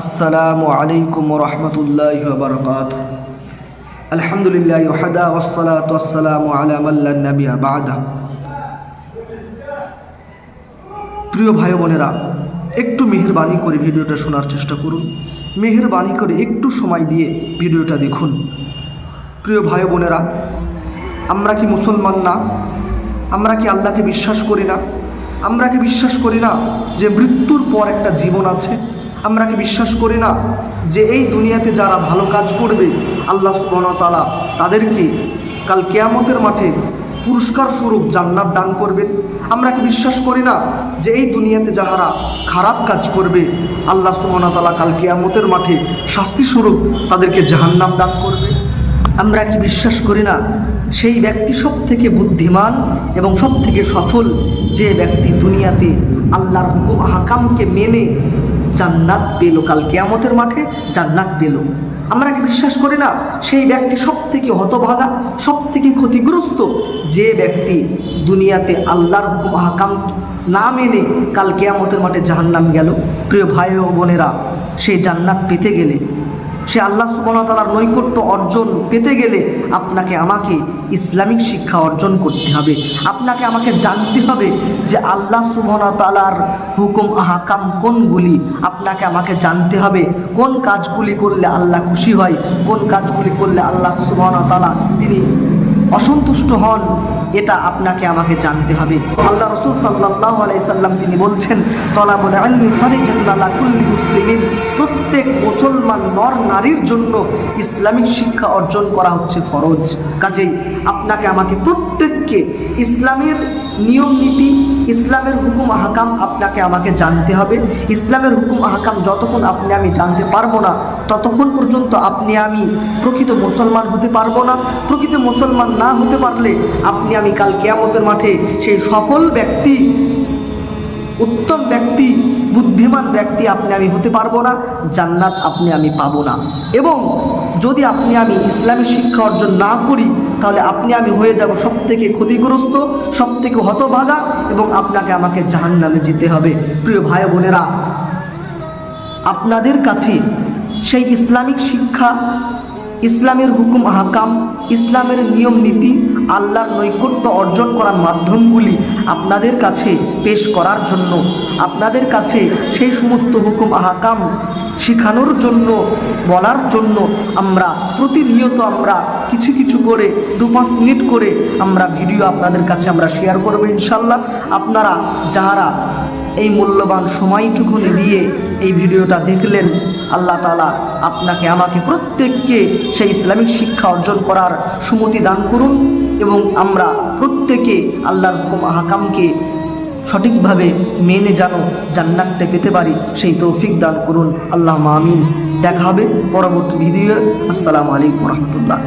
আসসালামু আলাইকুম রহমতুল্লাহ বরকাত আলহামদুলিল্লাহ ওহাদা ওসলাত ওসালামু আলা মাল্লা নবিয়া বাদা। প্রিয় ভাই বোনেরা, একটু মেহরবানি করে ভিডিওটা শোনার চেষ্টা করুন। মেহরবানি করে একটু সময় দিয়ে ভিডিওটা দেখুন। প্রিয় ভাই বোনেরা, আমরা কি মুসলমান না? আমরা কি আল্লাহকে বিশ্বাস করি না? আমরা কি বিশ্বাস করি না যে মৃত্যুর পর একটা জীবন আছে? আমরা কি বিশ্বাস করি না যে এই দুনিয়াতে যারা ভালো কাজ করবে, আল্লাহ সুবনতালা তাদেরকে কাল কেয়ামতের মাঠে পুরস্কার স্বরূপ জান্নাত দান করবেন? আমরা কি বিশ্বাস করি না যে এই দুনিয়াতে যাহারা খারাপ কাজ করবে, আল্লাহ সুবনতালা কাল কেয়ামতের মাঠে শাস্তি স্বরূপ তাদেরকে জাহান্নাম দান করবে? আমরা কি বিশ্বাস করি না সেই ব্যক্তি সব থেকে বুদ্ধিমান এবং সব থেকে সফল যে ব্যক্তি দুনিয়াতে আল্লাহর হুকুম হাকামকে মেনে জান্নাত পেল কাল কেয়ামতের মাঠে, জান্নাত পেল। আমরা কি বিশ্বাস করি না? সেই ব্যক্তি সব থেকে হতভাগা সব থেকে ক্ষতিগ্রস্ত, যে ব্যক্তি দুনিয়াতে আল্লাহর হুকুম হাকাম না মেনে কাল কেয়ামতের মাঠে জাহান্নাম গেল। প্রিয় ভাই ও বোনেরা সেই জান্নাত পেতে গেলে সে আল্লাহ সুবনতালার নৈকট্য অর্জন পেতে গেলে আপনাকে আমাকে ইসলামিক শিক্ষা অর্জন করতে হবে। আপনাকে আমাকে জানতে হবে যে আল্লাহ সুবনতালার হুকুম আহাকাম কোনগুলি? আপনাকে আমাকে জানতে হবে কোন কাজগুলি করলে আল্লাহ খুশি হয়, কোন কাজগুলি করলে আল্লাহ সুবনতালা তিনি অসন্তুষ্ট হন, এটা আপনাকে আমাকে জানতে হবে। আল্লাহ রসুল সাল্লাহ আলাইসাল্লাম তিনি বলছেন তলা বলে আলমি মুসলিমিন। প্রত্যেক মুসলমান নর নারীর জন্য ইসলামিক শিক্ষা অর্জন করা হচ্ছে ফরজ। কাজেই আপনাকে, আমাকে প্রত্যেককে ইসলামের নিয়ম নীতি, ইসলামের হুকুম, আহকাম আপনাকে, আমাকে জানতে হবে। ইসলামের হুকুম, আহকাম যতক্ষণ আপনি, আমি জানতে পারব না, ততক্ষণ পর্যন্ত আপনি, আমি প্রকৃত মুসলমান হতে পারব না। প্রকৃত মুসলমান না হতে পারলে আপনি, আমি কাল কেয়ামতের মাঠে সেই সফল ব্যক্তি, উত্তম ব্যক্তি, বুদ্ধিমান ব্যক্তি আপনি, আমি হতে পারব না। জান্নাত আপনি, আমি পাবো না। এবং যদি আপনি আমি ইসলামী শিক্ষা অর্জন না করি, তাহলে আপনি আমি হয়ে যাব সব থেকে ক্ষতিগ্রস্ত সব থেকে হতভাগা এবং আপনাকে আমাকে জাহান নামে যেতে হবে। প্রিয় ভাই বোনেরা, আপনাদের কাছে সেই ইসলামিক শিক্ষা, ইসলামের হুকুম হাকাম ইসলামের নিয়ম, নীতি, আল্লাহর নৈকট্য অর্জন করার মাধ্যমগুলি আপনাদের কাছে পেশ করার জন্য, আপনাদের কাছে সেই সমস্ত হুকুম হাকাম শেখানোর জন্য, বলার জন্য আমরা, প্রতিনিয়ত আমরা কিছু কিছু করে, দু পাঁচ মিনিট করে আমরা ভিডিও আপনাদের কাছে আমরা শেয়ার করব ইনশাল্লাহ। আপনারা যারা এই মূল্যবান সময়টুকুনি দিয়ে এই ভিডিওটা দেখলেন, আল্লাহ তালা আপনাকে, আমাকে প্রত্যেককে সেই ইসলামিক শিক্ষা অর্জন করার সুমতি দান করুন এবং আমরা প্রত্যেকে আল্লাহর হুকুম হাকামকে সঠিকভাবে মেনে যেন জান্নাতটা পেতে পারি, সেই তৌফিক দান করুন। আল্লাহ মামিন দেখা হবে পরবর্তী ভিডিও আসসালামু আলাইকুম রহমতুল্লাহ।